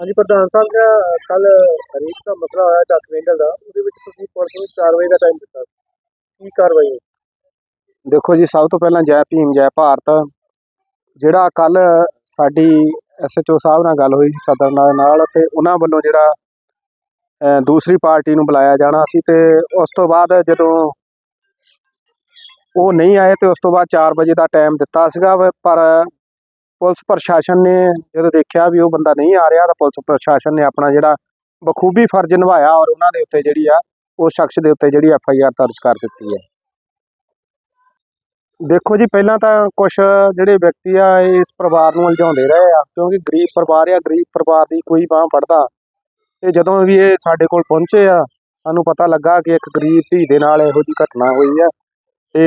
ਹਾਂਜੀ ਪ੍ਰਧਾਨ ਸਾਹਿਬ ਦਾ ਕੱਲ ਹਰੀਕ ਦਾ ਮਸਲਾ ਹੋਇਆ ਚੱਕ ਵੇਂਗਲ ਦਾ ਉਹਦੇ ਵਿੱਚ ਤੁਸੀਂ ਪੁਲਿਸ ਨੂੰ 4 ਵਜੇ ਦਾ ਟਾਈਮ ਦਿੱਤਾ ਕੀ ਕਾਰਵਾਈ ਦੇਖੋ ਜੀ ਸਭ ਤੋਂ ਪਹਿਲਾਂ ਜੈ ਭੀਮ ਜੈ ਭਾਰਤ ਜਿਹੜਾ ਕੱਲ ਸਾਡੀ ਐਸਐਚਓ ਸਾਹਿਬ ਨਾਲ ਗੱਲ ਹੋਈ ਸੀ ਸਦਰ ਨਾਲ ਨਾਲ ਤੇ ਉਹਨਾਂ ਵੱਲੋਂ ਜਿਹੜਾ ਅਹ, ਦੂਸਰੀ ਪਾਰਟੀ ਨੂੰ ਬੁਲਾਇਆ ਜਾਣਾ ਸੀ ਤੇ ਉਸ ਤੋਂ ਬਾਅਦ ਜਦੋਂ ਉਹ ਨਹੀਂ ਆਏ ਤੇ ਉਸ ਤੋਂ ਬਾਅਦ 4 ਵਜੇ ਦਾ ਟਾਈਮ ਦਿੱਤਾ ਸੀਗਾ ਪਰ ਪੁਲਿਸ ਪ੍ਰਸ਼ਾਸਨ ਨੇ ਜਦੋਂ ਦੇਖਿਆ ਵੀ ਉਹ ਬੰਦਾ ਨਹੀਂ ਆ ਰਿਹਾ ਤਾਂ ਪੁਲਿਸ ਪ੍ਰਸ਼ਾਸਨ ਨੇ ਆਪਣਾ ਜਿਹੜਾ ਬਖੂਬੀ ਫਰਜ਼ ਨਿਭਾਇਆ ਔਰ ਉਹਨਾਂ ਦੇ ਉੱਤੇ ਜਿਹੜੀ ਆ, ਉਸ ਸ਼ਖਸ ਦੇ ਉੱਤੇ ਜਿਹੜੀ ਐਫ ਆਈ ਆਰ ਦਰਜ ਕਰ ਦਿੱਤੀ ਹੈ। ਦੇਖੋ ਜੀ, ਪਹਿਲਾਂ ਤਾਂ ਕੁਝ ਜਿਹੜੇ ਵਿਅਕਤੀ ਆ ਇਸ ਪਰਿਵਾਰ ਨੂੰ ਉਲਝਾਉਂਦੇ ਰਹੇ ਆ, ਕਿਉਂਕਿ ਗਰੀਬ ਪਰਿਵਾਰ ਆ, ਗਰੀਬ ਪਰਿਵਾਰ ਦੀ ਕੋਈ ਬਾਹ ਫੜਦਾ। ਤੇ ਜਦੋਂ ਵੀ ਇਹ ਸਾਡੇ ਕੋਲ ਪਹੁੰਚੇ ਆ, ਸਾਨੂੰ ਪਤਾ ਲੱਗਾ ਕਿ ਇੱਕ ਗਰੀਬ ਧੀ ਦੇ ਨਾਲ ਇਹੋ ਜਿਹੀ ਘਟਨਾ ਹੋਈ ਆ। ਤੇ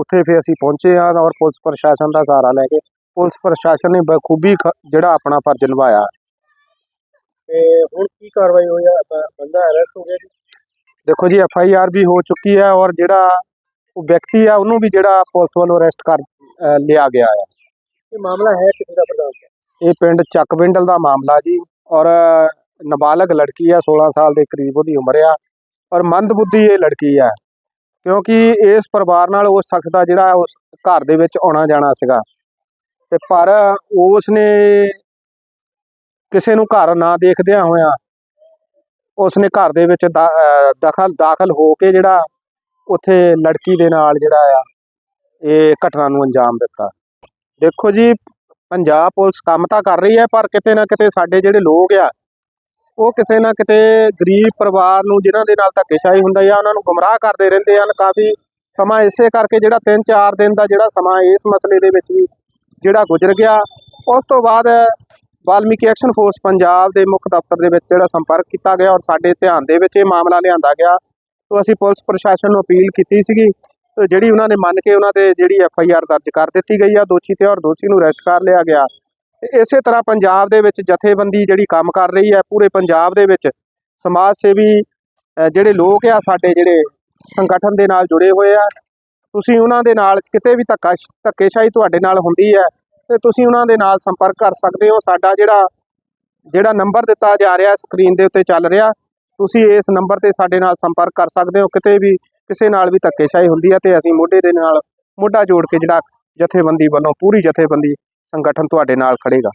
ਉੱਥੇ ਫਿਰ ਅਸੀਂ ਪਹੁੰਚੇ ਆ ਔਰ ਪੁਲਿਸ ਪ੍ਰਸ਼ਾਸਨ ਦਾ ਸਹਾਰਾ ਲੈ ਕੇ ਪੁਲਿਸ ਪ੍ਰਸ਼ਾਸਨ ਨੇ ਬਖੂਬੀ ਖ- ਜਿਹੜਾ ਆਪਣਾ ਫਰਜ਼ ਨਿਭਾਇਆ। ਤੇ ਹੁਣ ਕੀ ਕਾਰਵਾਈ ਹੋਈ ਆ? ਬ- ਬੰਦਾ ਅਰੈਸਟ ਹੋ ਗਿਆ ਜੀ। ਦੇਖੋ ਜੀ ਐਫ ਆਈ ਆਰ ਵੀ ਹੋ ਚੁੱਕੀ ਹੈ ਔਰ ਜਿਹੜਾ ਉਹ ਵਿਅਕਤੀ ਆ ਉਹਨੂੰ ਵੀ ਜਿਹੜਾ ਪੁਲਿਸ ਵੱਲੋਂ ਅਰੈਸਟ ਕਰ ਅ, ਲਿਆ ਗਿਆ ਹੈ ਇਹ ਮਾਮਲਾ ਹੈ ਕਿਸ ਦਾ ਪ੍ਰਧਾਨ ਇਹ ਪਿੰਡ ਚੱਕਵਿੰਡਲ ਦਾ ਮਾਮਲਾ ਜੀ ਔਰ ਨਾਬਾਲਗ ਲੜਕੀ ਆ 16 ਸਾਲ ਦੇ ਕਰੀਬ ਉਹਦੀ ਉਮਰ ਆ ਔਰ ਮੰਦਬੁੱਧੀ ਇਹ ਲੜਕੀ ਆ। ਕਿਉਂਕਿ ਇਸ ਪਰਿਵਾਰ ਨਾਲ ਉਸ ਸ਼ਖਸ ਦਾ ਜਿਹੜਾ ਉਸ ਘਰ ਦੇ ਵਿੱਚ ਆਉਣਾ ਜਾਣਾ ਸੀਗਾ। ਤੇ ਪਰ ਉਸ ਨੇ ਕਿਸੇ ਨੂੰ ਘਰ ਨਾ ਦੇਖਦਿਆਂ ਹੋਇਆ ਉਸ ਨੇ ਘਰ ਦੇ ਵਿੱਚ ਦਖਲ, ਦਾਖਲ ਹੋ ਕੇ ਜਿਹੜਾ ਉੱਥੇ ਲੜਕੀ ਦੇ ਨਾਲ ਜਿਹੜਾ ਆ, ਇਹ ਘਟਨਾ ਨੂੰ ਅੰਜਾਮ ਦਿੱਤਾ। ਦੇਖੋ ਜੀ, ਪੰਜਾਬ ਪੁਲਿਸ ਕੰਮ ਤਾਂ ਕਰ ਰਹੀ ਹੈ, ਪਰ ਕਿਤੇ ਨਾ ਕਿਤੇ ਸਾਡੇ ਜਿਹੜੇ ਲੋਕ ਆ, ਉਹ ਕਿਸੇ ਨਾ ਕਿਤੇ ਗਰੀਬ ਪਰਿਵਾਰ ਨੂੰ ਜਿਨ੍ਹਾਂ ਦੇ ਨਾਲ ਧੱਕੇਸ਼ਾਹੀ ਹੁੰਦਾ ਆ, ਉਹਨਾਂ ਨੂੰ ਗੁੰਮਰਾਹ ਕਰਦੇ ਰਹਿੰਦੇ ਹਨ। ਕਾਫੀ ਸਮਾਂ ਇਸੇ ਕਰਕੇ ਜਿਹੜਾ 3-4 ਦਿਨ ਦਾ ਜਿਹੜਾ ਸਮਾਂ ਇਸ ਮਸਲੇ ਦੇ ਵਿੱਚ ਵੀ ਜਿਹੜਾ ਗੁਜ਼ਰ ਗਿਆ। ਉਸ ਤੋਂ ਬਾਅਦ ਵਾਲਮੀਕੀ ਐਕਸ਼ਨ ਫੋਰਸ ਪੰਜਾਬ ਦੇ ਮੁੱਖ ਦਫ਼ਤਰ ਦੇ ਵਿੱਚ ਜਿਹੜਾ ਸੰਪਰਕ ਕੀਤਾ ਗਿਆ ਔਰ ਸਾਡੇ ਧਿਆਨ ਦੇ ਵਿੱਚ ਇਹ ਮਾਮਲਾ ਲਿਆਂਦਾ ਗਿਆ। ਤੋਂ ਅਸੀਂ ਪੁਲਿਸ ਪ੍ਰਸ਼ਾਸਨ ਨੂੰ ਅਪੀਲ ਕੀਤੀ ਸੀਗੀ ਤੇ ਜਿਹੜੀ ਉਹਨਾਂ ਨੇ ਮੰਨ ਕੇ ਉਹਨਾਂ ਤੇ ਜਿਹੜੀ ਐਫ ਆਈ ਆਰ ਦਰਜ ਕਰ ਦਿੱਤੀ ਗਈ ਆ, ਦੋਸ਼ੀ ਤੇ ਔਰ ਦੋਸ਼ੀ ਨੂੰ ਅਰੈਸਟ ਕਰ ਲਿਆ ਗਿਆ। ਤੇ ਇਸੇ ਤਰ੍ਹਾਂ ਪੰਜਾਬ ਦੇ ਵਿੱਚ ਜਥੇਬੰਦੀ ਜਿਹੜੀ ਕੰਮ ਕਰ ਰਹੀ ਹੈ ਪੂਰੇ ਪੰਜਾਬ ਦੇ ਵਿੱਚ ਸਮਾਜ ਸੇਵੀ ਜਿਹੜੇ ਲੋਕ ਆ, ਸਾਡੇ ਜਿਹੜੇ ਸੰਗਠਨ ਦੇ ਨਾਲ ਜੁੜੇ ਹੋਏ ਆ ਤੁਸੀਂ ਉਹਨਾਂ ਦੇ ਨਾਲ ਕਿਤੇ ਵੀ ਧੱਕਾ ਧੱਕੇਸ਼ਾਹੀ ਤੁਹਾਡੇ ਨਾਲ ਹੁੰਦੀ ਹੈ, ਤੇ ਤੁਸੀਂ ਉਹਨਾਂ ਦੇ ਨਾਲ ਸੰਪਰਕ ਕਰ ਸਕਦੇ ਹੋ। ਸਾਡਾ ਜਿਹੜਾ ਜਿਹੜਾ ਨੰਬਰ ਦਿੱਤਾ ਜਾ ਰਿਹਾ ਸਕਰੀਨ ਦੇ ਉੱਤੇ ਚੱਲ ਰਿਹਾ, ਤੁਸੀਂ ਇਸ ਨੰਬਰ ਤੇ ਸਾਡੇ ਨਾਲ ਸੰਪਰਕ ਕਰ ਸਕਦੇ ਹੋ। ਕਿਤੇ ਵੀ ਕਿਸੇ ਨਾਲ ਵੀ ਧੱਕੇਸ਼ਾਹੀ ਹੁੰਦੀ ਹੈ ਤੇ ਅਸੀਂ ਮੋਢੇ ਦੇ ਨਾਲ ਮੋਢਾ ਜੋੜ ਕੇ ਜਿਹੜਾ ਜਥੇਬੰਦੀ ਵੱਲੋਂ, ਪੂਰੀ ਜਥੇਬੰਦੀ ਸੰਗਠਨ ਤੁਹਾਡੇ ਨਾਲ ਖੜੇਗਾ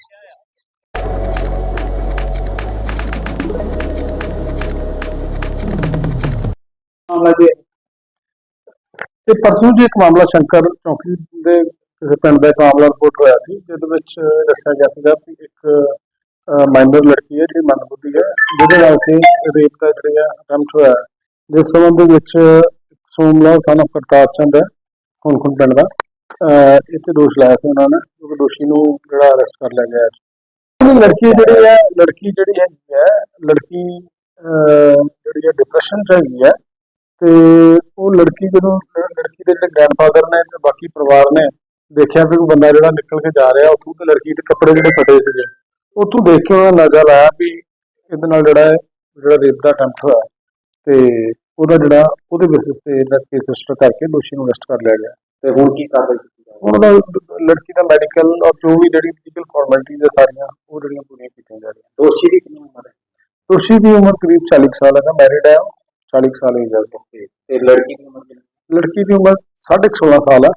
ਮਾਮਲਾ ਜੀ ਤੇ ਪਰਸੋਂ ਜੀ ਇੱਕ ਮਾਮਲਾ ਸ਼ੰਕਰ ਚੌਂਕੀ ਦੇ ਕਿਸੇ ਪਿੰਡ ਦਾ ਇੱਕ ਮਾਮਲਾ ਰਿਪੋਰਟ ਹੋਇਆ ਸੀ, ਜਿਹਦੇ ਵਿੱਚ ਦੱਸਿਆ ਗਿਆ ਸੀਗਾ ਕਿ ਇੱਕ ਮਾਈਨਰ ਲੜਕੀ ਹੈ ਜਿਹੜੀ ਮੰਦਬੁੱਧੀ ਹੈ, ਜਿਹਦੇ ਨਾਲ ਕਿ ਰੇਪ ਦਾ ਜਿਹੜਾ ਅਟੈਂਪਟ ਹੋਇਆ ਜਿਸ ਸੰਬੰਧ ਵਿੱਚ ਸੋਮਲਾ ਸਨ of ਕਰਤਾਰ ਚੰਦ ਹੈ ਖੁਣ ਖੁਣ ਪਿੰਡ ਦਾ, ਅਹ ਦੋਸ਼ ਲਾਇਆ ਸੀ ਉਹਨਾਂ ਨੇ, ਕਿਉਂਕਿ ਦੋਸ਼ੀ ਨੂੰ ਜਿਹੜਾ ਅਰੈਸਟ ਕਰ ਲਿਆ ਗਿਆ ਹੈ। ਲੜਕੀ ਜਿਹੜੀ ਹੈ, ਲੜਕੀ ਜਿਹੜੀ ਹੈਗੀ ਹੈ, ਲੜਕੀ ਜਿਹੜੀ ਹੈ ਡਿਪਰੈਸ਼ਨ ਚ ਹੈਗੀ ਹੈ, ਤੇ ਉਹ ਲੜਕੀ ਜਦੋਂ ਲੜਕੀ ਦੇ ਜਿਹੜੇ ਗ੍ਰੈਂਡਫਾਦਰ ਨੇ ਤੇ ਬਾਕੀ ਪਰਿਵਾਰ ਨੇ ਦੇਖਿਆ ਵੀ ਕੋਈ ਬੰਦਾ ਜਿਹੜਾ ਨਿਕਲ ਕੇ ਜਾ ਰਿਹਾ ਉੱਥੋਂ ਤੇ ਲੜਕੀ ਦੇ ਕੱਪੜੇ ਜਿਹੜੇ ਫਟੇ ਸੀਗੇ। ਉੱਥੋਂ ਦੇਖ ਕੇ ਉਹਨਾਂ ਨਜ਼ਰ ਲਾਇਆ ਵੀ ਇਹਦੇ ਨਾਲ ਜਿਹੜਾ ਹੈ ਜਿਹੜਾ ਰੇਪ ਦਾ ਅਟੈਂਪਟ ਹੋਇਆ ਤੇ ਉਹਦਾ ਜਿਹੜਾ ਉਹਦੇ ਬੇਸਿਸ ਤੇ ਇਹਦਾ ਕੇਸ ਰਜਿਸਟਰ ਕਰਕੇ ਦੋਸ਼ੀ ਨੂੰ ਅਰੈਸਟ ਕਰ ਲਿਆ ਗਿਆ। ਤੇ ਹੁਣ ਕੀ ਕਾਰਵਾਈ ਕੀਤੀ ਜਾਵੇ ਦਾ ਲੜਕੀ ਦਾ ਮੈਡੀਕਲ ਔਰ ਜੋ ਵੀ ਜਿਹੜੀ ਲੀਗਲ ਫਾਰਮੈਲਿਟੀਜ਼ ਹੈ ਸਾਰੀਆਂ ਉਹ ਜਿਹੜੀਆਂ ਪੂਰੀਆਂ ਕੀਤੀਆਂ ਜਾ ਰਹੀਆਂ। ਦੋਸ਼ੀ ਦੀ ਕਿੰਨੀ ਉਮਰ ਹੈ? ਦੋਸ਼ੀ ਦੀ ਉਮਰ ਕਰੀਬ 40 ਕੁ ਸਾਲ ਹੈ ਮੈਰਿਡ ਹੈ। 40 ਕੁ ਸਾਲ ਏਜ ਹੈ ਤੇ। ਲੜਕੀ ਦੀ ਉਮਰ ਕਿੰਨੀ? ਲੜਕੀ ਦੀ ਉਮਰ 16.5 ਸਾਲ ਹੈ